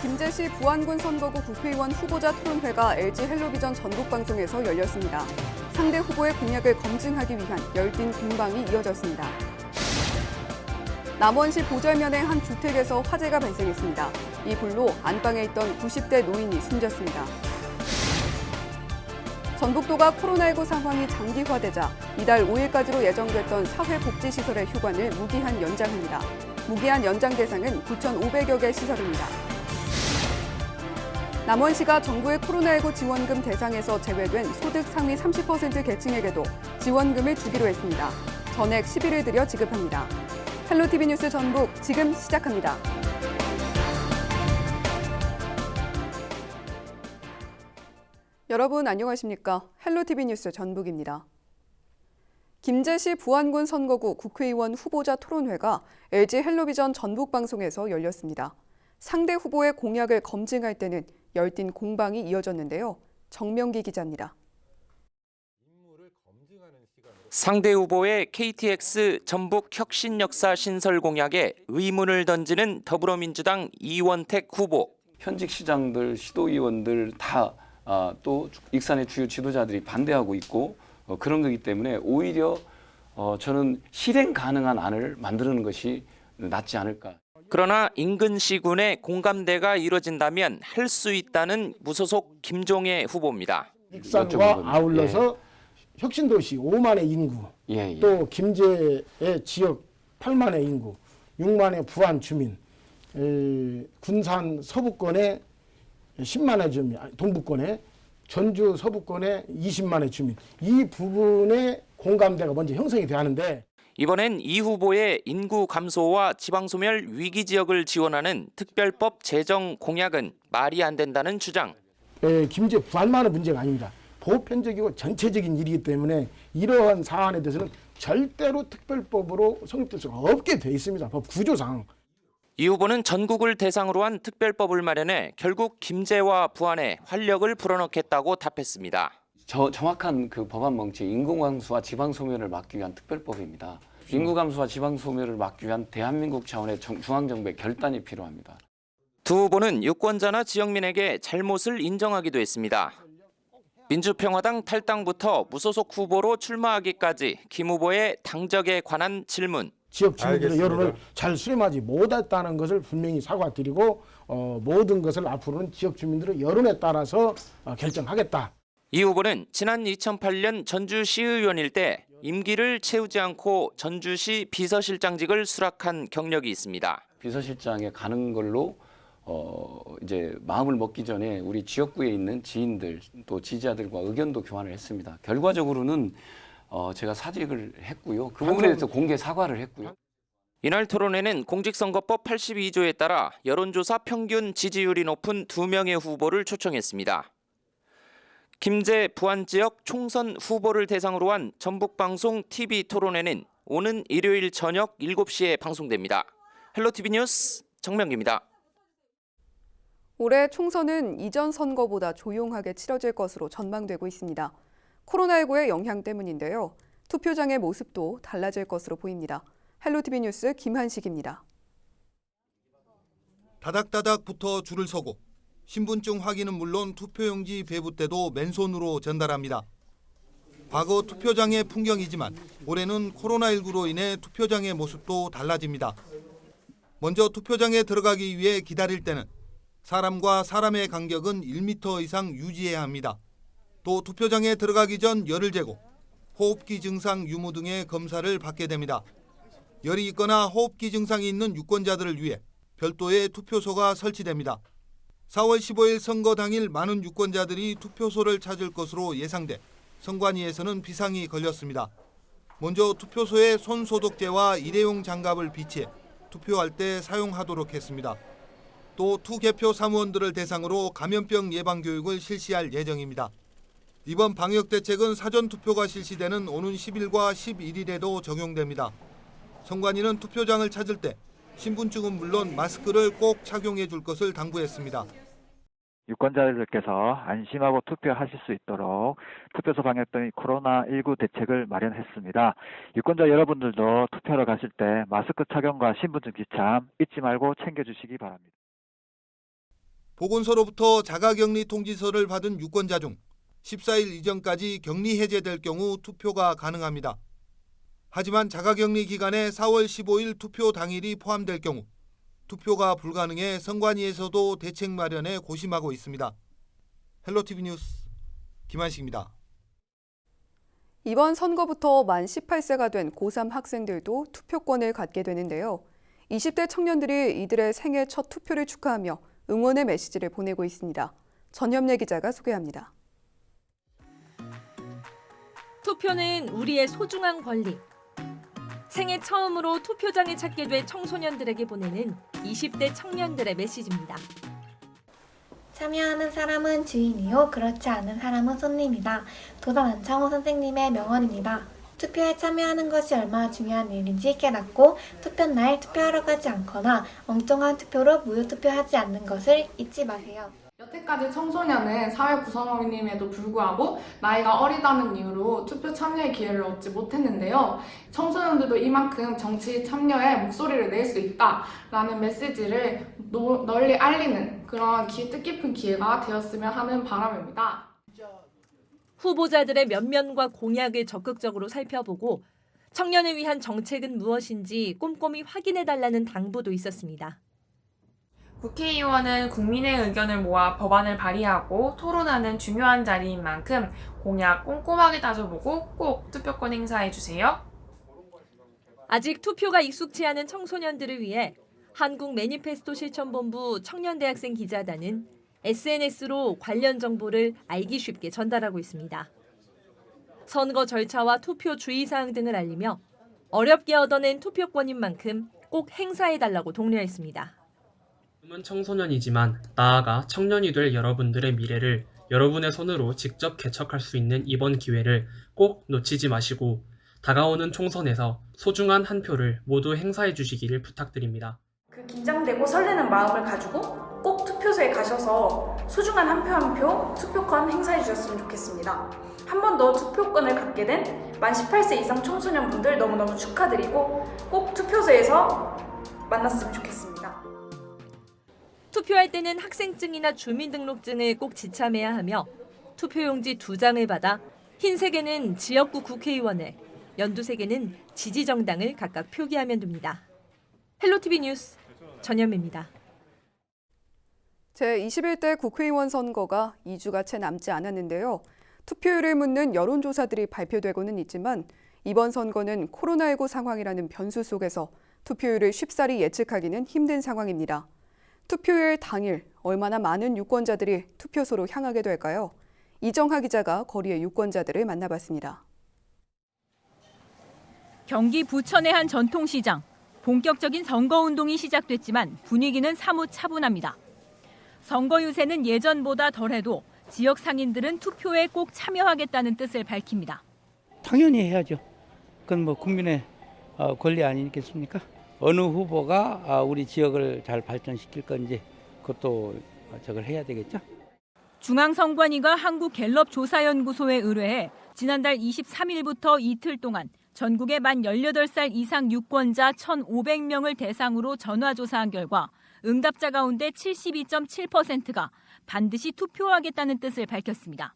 김제시 부안군 선거구 국회의원 후보자 토론회가 LG 헬로비전 전국 방송에서 열렸습니다. 상대 후보의 공약을 검증하기 위한 열띤 공방이 이어졌습니다. 남원시 보절면의 한 주택에서 화재가 발생했습니다. 이 불로 안방에 있던 90대 노인이 숨졌습니다. 전북도가 코로나19 상황이 장기화되자 이달 5일까지로 예정됐던 사회복지시설의 휴관을 무기한 연장합니다. 무기한 연장 대상은 9,500여 개 시설입니다. 남원시가 정부의 코로나19 지원금 대상에서 제외된 소득 상위 30% 계층에게도 지원금을 주기로 했습니다. 전액 10일을 들여 지급합니다. 헬로티비 뉴스 전북 지금 시작합니다. 여러분 안녕하십니까? 헬로티비 뉴스 전북입니다. 김제시 부안군 선거구 국회의원 후보자 토론회가 LG 헬로비전 전북 방송에서 열렸습니다. 상대 후보의 공약을 검증할 때는 열띤 공방이 이어졌는데요. 정명기 기자입니다. 상대 후보의 KTX 전북 혁신 역사 신설 공약에 의문을 던지는 더불어민주당 이원택 후보. 현직 시장들, 시도의원들 다 아, 또 익산의 주요 지도자들이 반대하고 있고 어, 그런 거기 때문에 오히려 어, 저는 실행 가능한 안을 만드는 것이 낫지 않을까. 그러나 인근 시군의 공감대가 이뤄진다면 할 수 있다는 무소속 김종애 후보입니다. 익산과 아울러서 혁신도시 5만의 인구, 예, 예. 또 김제의 지역 8만의 인구, 6만의 부안 주민, 에, 군산 서부권의 10만의 주민, 아니, 동부권의 전주 서부권의 20만의 주민 이 부분에 공감대가 먼저 형성이 하는데 이번엔 이 후보의 인구 감소와 지방소멸 위기 지역을 지원하는 특별법 제정 공약은 말이 안 된다는 주장. 에, 김제 부안만의 문제가 아닙니다. 보편적이고 전체적인 일이기 때문에 이러한 사안에 대해서는 절대로 특별법으로 성립될 수가 없게 돼 있습니다. 법 구조상. 이 후보는 전국을 대상으로 한 특별법을 마련해 결국 김제와 부안에 활력을 불어넣겠다고 답했습니다. 저 정확한 그 법안 멍치 인구 감소와 지방 소멸을 막기 위한 특별법입니다. 인구 감소와 지방 소멸을 막기 위한 대한민국 차원의 정- 중앙 정부의 결단이 필요합니다. 두 후보는 유권자나 지역민에게 잘못을 인정하기도 했습니다. 민주평화당 탈당부터 무소속 후보로 출마하기까지 김 후보의 당적에 관한 질문. 지역 주민들의. 여론을 잘 수렴하지 못했다는 것을 분명히 사과드리고 어, 모든 것을 앞으로는 지역 주민들의 여론에 따라서 어, 결정하겠다. 이 후보는 지난 2008년 전주시의원일 때 임기를 채우지 않고 전주시 비서실장직을 수락한 경력이 있습니다. 비서실장에 가는 걸로 어 이제 마음을 먹기 전에 우리 지역구에 있는 지인들 또 지지자들과 의견도 교환을 했습니다. 결과적으로는 어 제가 사직을 했고요. 그 부분에 대해서 공개 사과를 했고요. 이날 토론회는 공직선거법 82조에 따라 여론조사 평균 지지율이 높은 두 명의 후보를 초청했습니다. 김제 부안 지역 총선 후보를 대상으로 한 전북방송 TV 토론회는 오는 일요일 저녁 7시에 방송됩니다. 헬로티비 뉴스 정명기입니다. 올해 총선은 이전 선거보다 조용하게 치러질 것으로 전망되고 있습니다. 코로나19의 영향 때문인데요. 투표장의 모습도 달라질 것으로 보입니다. 헬로티비 뉴스 김한식입니다. 다닥다닥 붙어 줄을 서고 신분증 확인은 물론 투표용지 배부 때도 맨손으로 전달합니다. 과거 투표장의 풍경이지만 올해는 코로나19로 인해 투표장의 모습도 달라집니다. 먼저 투표장에 들어가기 위해 기다릴 때는 사람과 사람의 간격은 1m 이상 유지해야 합니다. 또 투표장에 들어가기 전 열을 재고 호흡기 증상 유무 등의 검사를 받게 됩니다. 열이 있거나 호흡기 증상이 있는 유권자들을 위해 별도의 투표소가 설치됩니다. 4월 15일 선거 당일 많은 유권자들이 투표소를 찾을 것으로 예상돼 선관위에서는 비상이 걸렸습니다. 먼저 투표소에 손 소독제와 일회용 장갑을 비치해 투표할 때 사용하도록 했습니다. 또 투개표 사무원들을 대상으로 감염병 예방 교육을 실시할 예정입니다. 이번 방역 대책은 사전 투표가 실시되는 오는 10일과 11일에도 적용됩니다. 선관위는 투표장을 찾을 때 신분증은 물론 마스크를 꼭 착용해 줄 것을 당부했습니다. 유권자들께서 안심하고 투표하실 수 있도록 투표소 방역 등 코로나19 대책을 마련했습니다. 유권자 여러분들도 투표하러 가실 때 마스크 착용과 신분증 지참 잊지 말고 챙겨주시기 바랍니다. 보건소로부터 자가격리 통지서를 받은 유권자 중 14일 이전까지 격리 해제될 경우 투표가 가능합니다. 하지만 자가격리 기간에 4월 15일 투표 당일이 포함될 경우 투표가 불가능해 선관위에서도 대책 마련에 고심하고 있습니다. 헬로티비 뉴스 김한식입니다. 이번 선거부터 만 18세가 된 고3 학생들도 투표권을 갖게 되는데요. 20대 청년들이 이들의 생애 첫 투표를 축하하며 응원의 메시지를 보내고 있습니다. 전현래 기자가 소개합니다. 투표는 우리의 소중한 권리. 생애 처음으로 투표장에 찾게 된 청소년들에게 보내는 20대 청년들의 메시지입니다. 참여하는 사람은 주인이요 그렇지 않은 사람은 손님이다. 도단 안창호 선생님의 명언입니다. 투표에 참여하는 것이 얼마나 중요한 일인지 깨닫고 투표날 투표하러 가지 않거나 엉뚱한 투표로 무효 투표하지 않는 것을 잊지 마세요. 여태까지 청소년은 사회 구성원임에도 불구하고 나이가 어리다는 이유로 투표 참여의 기회를 얻지 못했는데요. 청소년들도 이만큼 정치 참여에 목소리를 낼 수 있다라는 메시지를 노- 널리 알리는 그런 기- 뜻깊은 기회가 되었으면 하는 바람입니다. 후보자들의 면면과 공약을 적극적으로 살펴보고 청년을 위한 정책은 무엇인지 꼼꼼히 확인해 달라는 당부도 있었습니다. 국회의원은 국민의 의견을 모아 법안을 발의하고 토론하는 중요한 자리인 만큼 공약 꼼꼼하게 따져보고 꼭 투표권 행사해 주세요. 아직 투표가 익숙치 않은 청소년들을 위해 한국 매니페스토 실천본부 청년대학생 기자단은 SNS로 관련 정보를 알기 쉽게 전달하고 있습니다. 선거 절차와 투표 주의사항 등을 알리며 어렵게 얻어낸 투표권인 만큼 꼭 행사해달라고 독려했습니다. 지금은 청소년이지만 나아가 청년이 될 여러분들의 미래를 여러분의 손으로 직접 개척할 수 있는 이번 기회를 꼭 놓치지 마시고 다가오는 총선에서 소중한 한 표를 모두 행사해 주시기를 부탁드립니다. 그 긴장되고 설레는 마음을 가지고 꼭 투표소에 가셔서 소중한 한 표 한 표 투표권 행사해 주셨으면 좋겠습니다. 한 번 더 투표권을 갖게 된 만 18세 이상 청소년분들 너무너무 축하드리고 꼭 투표소에서 만났으면 좋겠습니다. 투표할 때는 학생증이나 주민등록증을 꼭 지참해야 하며 투표용지 두 장을 받아 흰색에는 지역구 국회의원을, 연두색에는 지지정당을 각각 표기하면 됩니다. 헬로티비 뉴스 전현미입니다. 제21대 국회의원 선거가 2주가 채 남지 않았는데요. 투표율을 묻는 여론조사들이 발표되고는 있지만 이번 선거는 코로나19 상황이라는 변수 속에서 투표율을 쉽사리 예측하기는 힘든 상황입니다. 투표일 당일 얼마나 많은 유권자들이 투표소로 향하게 될까요? 이정하 기자가 거리의 유권자들을 만나봤습니다. 경기 부천의 한 전통시장. 본격적인 선거운동이 시작됐지만 분위기는 사뭇 차분합니다. 선거 유세는 예전보다 덜해도 지역 상인들은 투표에 꼭 참여하겠다는 뜻을 밝힙니다. 당연히 해야죠. 그건 뭐 국민의 어, 권리 아니겠습니까? 어느 후보가 아, 우리 지역을 잘 발전시킬 건지 그것도 저걸 해야 되겠죠. 중앙선관위가 한국갤럽조사연구소에 의뢰해 지난달 23일부터 이틀 동안 전국의 만 18살 이상 유권자 1,500명을 대상으로 전화조사한 결과 응답자 가운데 72.7%가 반드시 투표하겠다는 뜻을 밝혔습니다.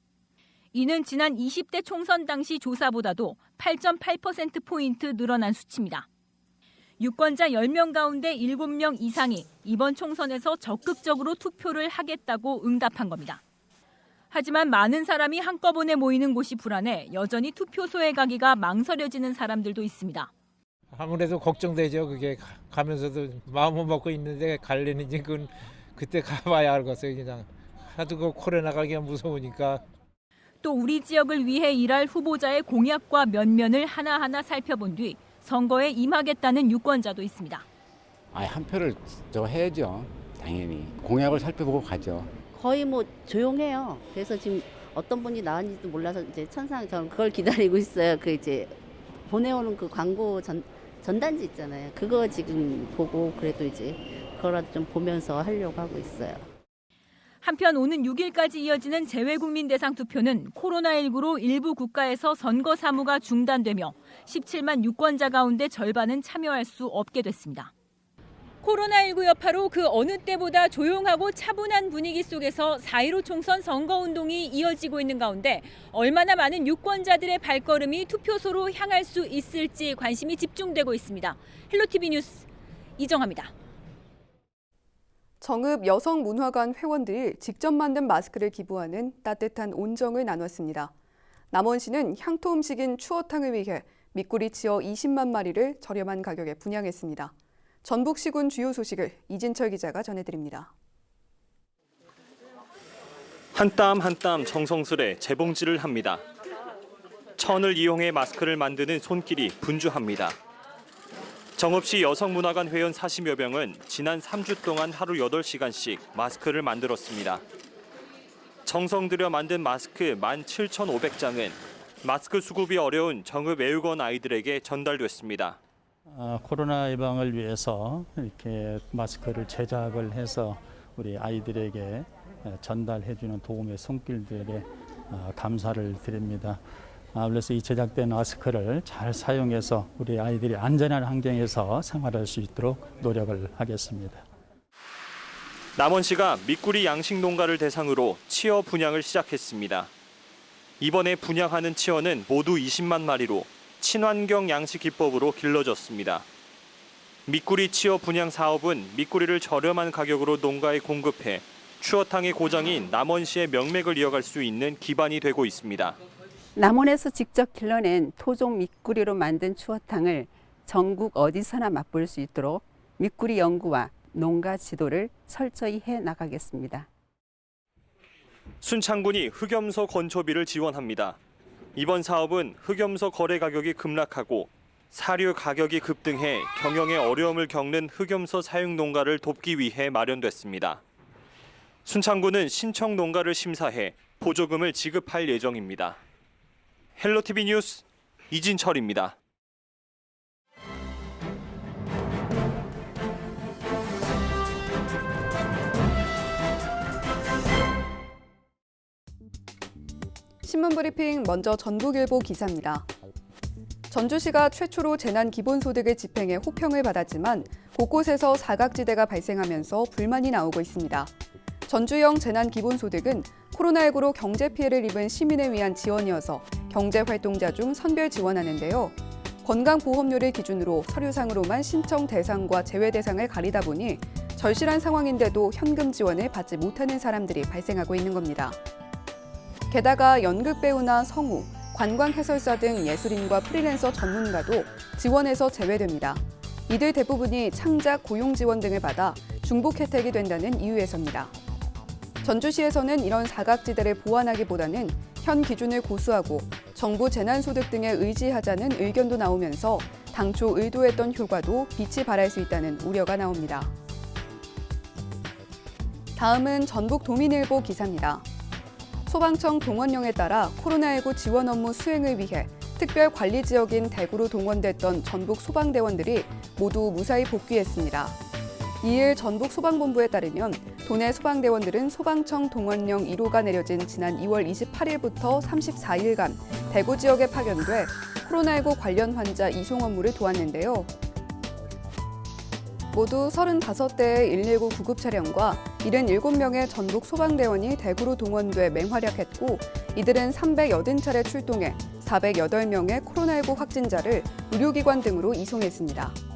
이는 지난 20대 총선 당시 조사보다도 8.8%포인트 늘어난 수치입니다. 유권자 10명 가운데 7명 이상이 이번 총선에서 적극적으로 투표를 하겠다고 응답한 겁니다. 하지만 많은 사람이 한꺼번에 모이는 곳이 불안해 여전히 투표소에 가기가 망설여지는 사람들도 있습니다. 아무래도 걱정되죠. 그게 가- 가면서도 마음을 먹고 있는데 갈래는지 그건 그때 가봐야 알겠어요. 그냥 하도 그 코로나가 그냥 무서우니까. 또 우리 지역을 위해 일할 후보자의 공약과 면면을 하나하나 살펴본 뒤 선거에 임하겠다는 유권자도 있습니다. 아, 한 표를 저 해야죠. 당연히 공약을 살펴보고 가죠. 거의 뭐 조용해요. 그래서 지금 어떤 분이 나왔는지도 몰라서 이제 천상 저는 그걸 기다리고 있어요. 그 이제 보내오는 그 광고 전 전단지 있잖아요. 그거 지금 보고 그래도 이제 그거라도 좀 보면서 하려고 하고 있어요. 한편 오는 6일까지 이어지는 재외국민 대상 투표는 코로나19로 일부 국가에서 선거 사무가 중단되며 17만 유권자 가운데 절반은 참여할 수 없게 됐습니다. 코로나19 여파로 그 어느 때보다 조용하고 차분한 분위기 속에서 4.15 총선 선거운동이 이어지고 있는 가운데 얼마나 많은 유권자들의 발걸음이 투표소로 향할 수 있을지 관심이 집중되고 있습니다. 헬로티비 뉴스 이정합니다. 정읍 여성문화관 회원들이 직접 만든 마스크를 기부하는 따뜻한 온정을 나눴습니다. 남원시는 향토 음식인 추어탕을 위해 미꾸리 치어 20만 마리를 저렴한 가격에 분양했습니다. 전북시군 주요 소식을 이진철 기자가 전해드립니다. 한 땀 한 땀 정성스레 재봉질을 합니다. 천을 이용해 마스크를 만드는 손길이 분주합니다. 정읍시 여성문화관 회원 40여 명은 지난 3주 동안 하루 8시간씩 마스크를 만들었습니다. 정성 들여 만든 마스크 17,500장은 마스크 수급이 어려운 정읍 애육원 아이들에게 전달됐습니다. 아, 코로나 예방을 위해서 이렇게 마스크를 제작을 해서 우리 아이들에게 전달해주는 도움의 손길들에 아, 감사를 드립니다. 아, 그래서 이 제작된 마스크를 잘 사용해서 우리 아이들이 안전한 환경에서 생활할 수 있도록 노력을 하겠습니다. 남원 시가 미꾸리 양식 농가를 대상으로 치어 분양을 시작했습니다. 이번에 분양하는 치어는 모두 20만 마리로 친환경 양식 기법으로 길러졌습니다. 미꾸리 치어 분양 사업은 미꾸리를 저렴한 가격으로 농가에 공급해 추어탕의 고장인 남원시의 명맥을 이어갈 수 있는 기반이 되고 있습니다. 남원에서 직접 길러낸 토종 미꾸리로 만든 추어탕을 전국 어디서나 맛볼 수 있도록 미꾸리 연구와 농가 지도를 철저히 해 나가겠습니다. 순창군이 흑염소 건초비를 지원합니다. 이번 사업은 흑염소 거래 가격이 급락하고 사료 가격이 급등해 경영에 어려움을 겪는 흑염소 사육 농가를 돕기 위해 마련됐습니다. 순창군은 신청 농가를 심사해 보조금을 지급할 예정입니다. 헬로티비 뉴스 이진철입니다. 신문 브리핑 먼저 전북일보 기사입니다. 전주시가 최초로 재난 기본소득을 집행해 호평을 받았지만 곳곳에서 사각지대가 발생하면서 불만이 나오고 있습니다. 전주형 재난 기본소득은 코로나19로 경제 피해를 입은 시민을 위한 지원이어서 경제 활동자 중 선별 지원하는데요. 건강보험료를 기준으로 서류상으로만 신청 대상과 제외 대상을 가리다 보니 절실한 상황인데도 현금 지원을 받지 못하는 사람들이 발생하고 있는 겁니다. 게다가 연극 배우나 성우, 관광 해설사 등 예술인과 프리랜서 전문가도 지원에서 제외됩니다. 이들 대부분이 창작 고용 지원 등을 받아 중복 혜택이 된다는 이유에서입니다. 전주시에서는 이런 사각지대를 보완하기보다는 현 기준을 고수하고 정부 재난소득 등에 의지하자는 의견도 나오면서 당초 의도했던 효과도 빛이 발할 수 있다는 우려가 나옵니다. 다음은 전북 도민일보 기사입니다. 소방청 동원령에 따라 코로나19 지원 업무 수행을 위해 특별 관리 지역인 대구로 동원됐던 전북 소방대원들이 모두 무사히 복귀했습니다. 이일 전북 소방본부에 따르면 도내 소방대원들은 소방청 동원령 1호가 내려진 지난 2월 28일부터 34일간 대구 지역에 파견돼 코로나19 관련 환자 이송 업무를 도왔는데요. 모두 35대의 119 구급 차량과 77명의 전북 소방대원이 대구로 동원돼 맹활약했고 이들은 380차례 출동해 408명의 코로나19 확진자를 의료기관 등으로 이송했습니다.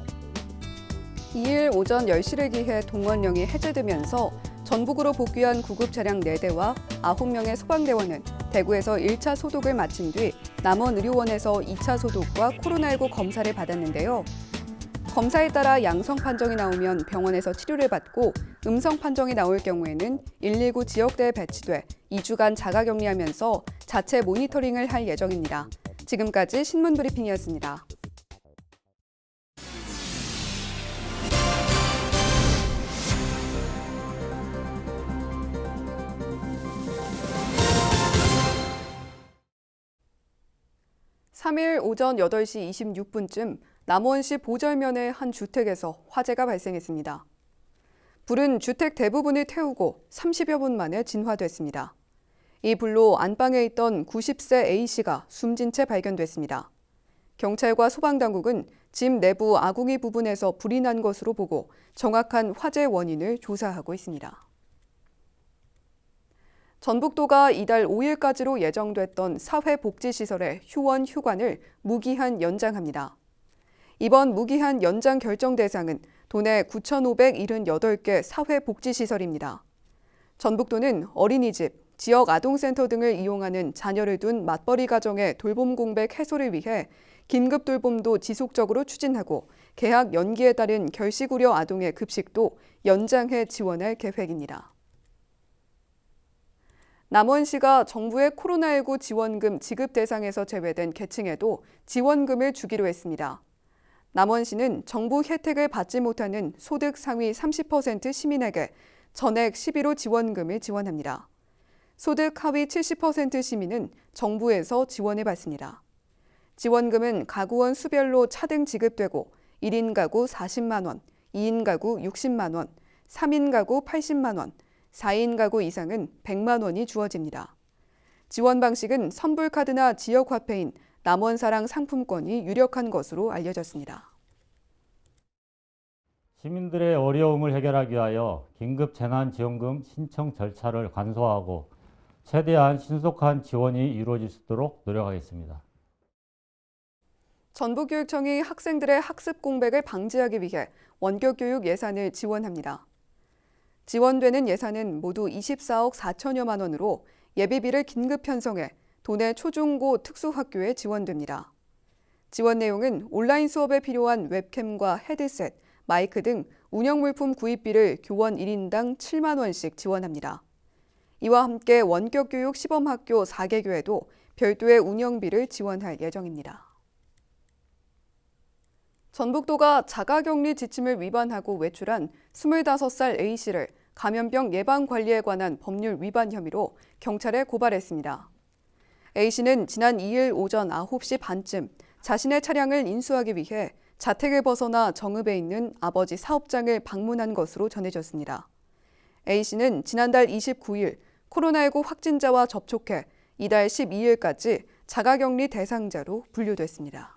2일 오전 10시를 기해 동원령이 해제되면서 전북으로 복귀한 구급 차량 4대와 9명의 소방대원은 대구에서 1차 소독을 마친 뒤 남원 의료원에서 2차 소독과 코로나19 검사를 받았는데요. 검사에 따라 양성 판정이 나오면 병원에서 치료를 받고 음성 판정이 나올 경우에는 119 지역대에 배치돼 2주간 자가 격리하면서 자체 모니터링을 할 예정입니다. 지금까지 신문 브리핑이었습니다. 삼일 오전 8시 26분쯤 남원시 보절면의 한 주택에서 화재가 발생했습니다. 불은 주택 대부분을 태우고 30여 분 만에 진화됐습니다. 이 불로 안방에 있던 90세 A씨가 숨진 채 발견됐습니다. 경찰과 소방당국은 집 내부 아궁이 부분에서 불이 난 것으로 보고 정확한 화재 원인을 조사하고 있습니다. 전북도가 이달 5일까지로 예정됐던 사회복지시설의 휴원 휴관을 무기한 연장합니다. 이번 무기한 연장 결정 대상은 도내 9,578개 사회복지시설입니다. 전북도는 어린이집, 지역 아동센터 등을 이용하는 자녀를 둔 맞벌이 가정의 돌봄 공백 해소를 위해 긴급 돌봄도 지속적으로 추진하고 계약 연기에 따른 결식 우려 아동의 급식도 연장해 지원할 계획입니다. 남원시가 정부의 코로나19 지원금 지급 대상에서 제외된 계층에도 지원금을 주기로 했습니다. 남원시는 정부 혜택을 받지 못하는 소득 상위 30% 시민에게 전액 11호 지원금을 지원합니다. 소득 하위 70% 시민은 정부에서 지원을 받습니다. 지원금은 가구원 수별로 차등 지급되고 1인 가구 40만 원, 2인 가구 60만 원, 3인 가구 80만 원, 4인 가구 이상은 100만 원이 주어집니다. 지원 방식은 선불카드나 지역화폐인 남원사랑 상품권이 유력한 것으로 알려졌습니다. 시민들의 어려움을 해결하기 위하여 긴급 재난지원금 신청 절차를 간소화하고 최대한 신속한 지원이 이루어질 수 있도록 노력하겠습니다. 전북교육청이 학생들의 학습 공백을 방지하기 위해 원격 교육 예산을 지원합니다. 지원되는 예산은 모두 24억 4천여만 원으로 예비비를 긴급 편성해 도내 초중고 특수학교에 지원됩니다. 지원 내용은 온라인 수업에 필요한 웹캠과 헤드셋, 마이크 등 운영 물품 구입비를 교원 1인당 7만 원씩 지원합니다. 이와 함께 원격 교육 시범 학교 4개교에도 별도의 운영비를 지원할 예정입니다. 전북도가 자가격리 지침을 위반하고 외출한 25살 A씨를 감염병 예방 관리에 관한 법률 위반 혐의로 경찰에 고발했습니다. A씨는 지난 2일 오전 9시 반쯤 자신의 차량을 인수하기 위해 자택을 벗어나 정읍에 있는 아버지 사업장을 방문한 것으로 전해졌습니다. A씨는 지난달 29일 코로나19 확진자와 접촉해 이달 12일까지 자가격리 대상자로 분류됐습니다.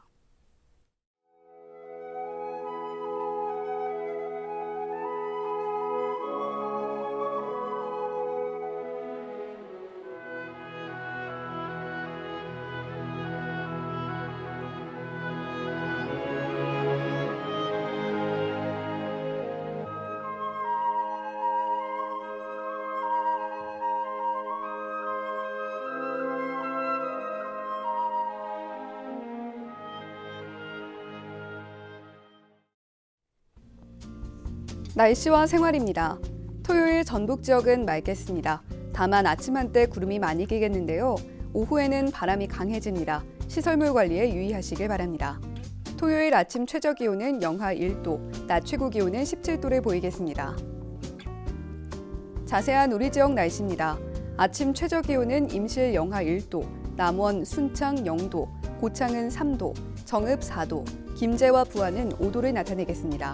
날씨와 생활입니다. 토요일 전북 지역은 맑겠습니다. 다만 아침 한때 구름이 많이 끼겠는데요. 오후에는 바람이 강해집니다. 시설물 관리에 유의하시길 바랍니다. 토요일 아침 최저 기온은 영하 1도, 낮 최고 기온은 17도를 보이겠습니다. 자세한 우리 지역 날씨입니다. 아침 최저 기온은 임실 영하 1도, 남원, 순창 0도, 고창은 3도, 정읍 4도, 김제와 부안은 5도를 나타내겠습니다.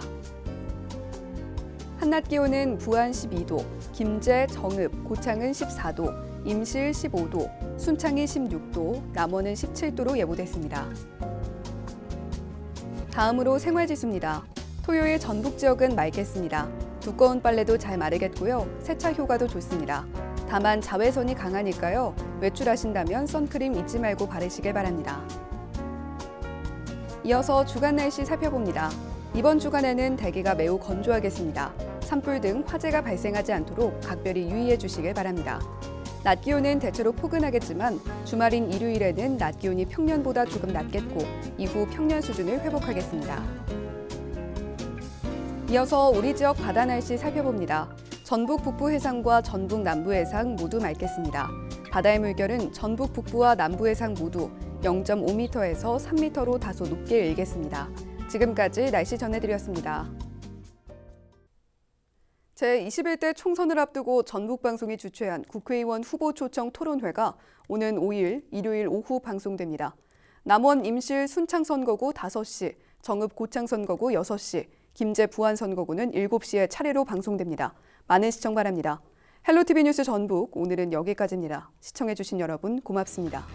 한낮 기온은 부안 12도, 김제, 정읍, 고창은 14도, 임실 15도, 순창이 16도, 남원은 17도로 예보됐습니다. 다음으로 생활지수입니다. 토요일 전북 지역은 맑겠습니다. 두꺼운 빨래도 잘 마르겠고요. 세차 효과도 좋습니다. 다만 자외선이 강하니까요. 외출하신다면 선크림 잊지 말고 바르시길 바랍니다. 이어서 주간 날씨 살펴봅니다. 이번 주간에는 대기가 매우 건조하겠습니다. 산불 등 화재가 발생하지 않도록 각별히 유의해 주시길 바랍니다. 낮 기온은 대체로 포근하겠지만 주말인 일요일에는 낮 기온이 평년보다 조금 낮겠고 이후 평년 수준을 회복하겠습니다. 이어서 우리 지역 바다 날씨 살펴봅니다. 전북 북부 해상과 전북 남부 해상 모두 맑겠습니다. 바다의 물결은 전북 북부와 남부 해상 모두 0.5m에서 3m로 다소 높게 일겠습니다. 지금까지 날씨 전해드렸습니다. 제21대 총선을 앞두고 전북방송이 주최한 국회의원 후보 초청 토론회가 오는 5일 일요일 오후 방송됩니다. 남원 임실 순창 선거구 5시, 정읍 고창 선거구 6시, 김제 부안 선거구는 7시에 차례로 방송됩니다. 많은 시청 바랍니다. 헬로티비 뉴스 전북 오늘은 여기까지입니다. 시청해주신 여러분 고맙습니다.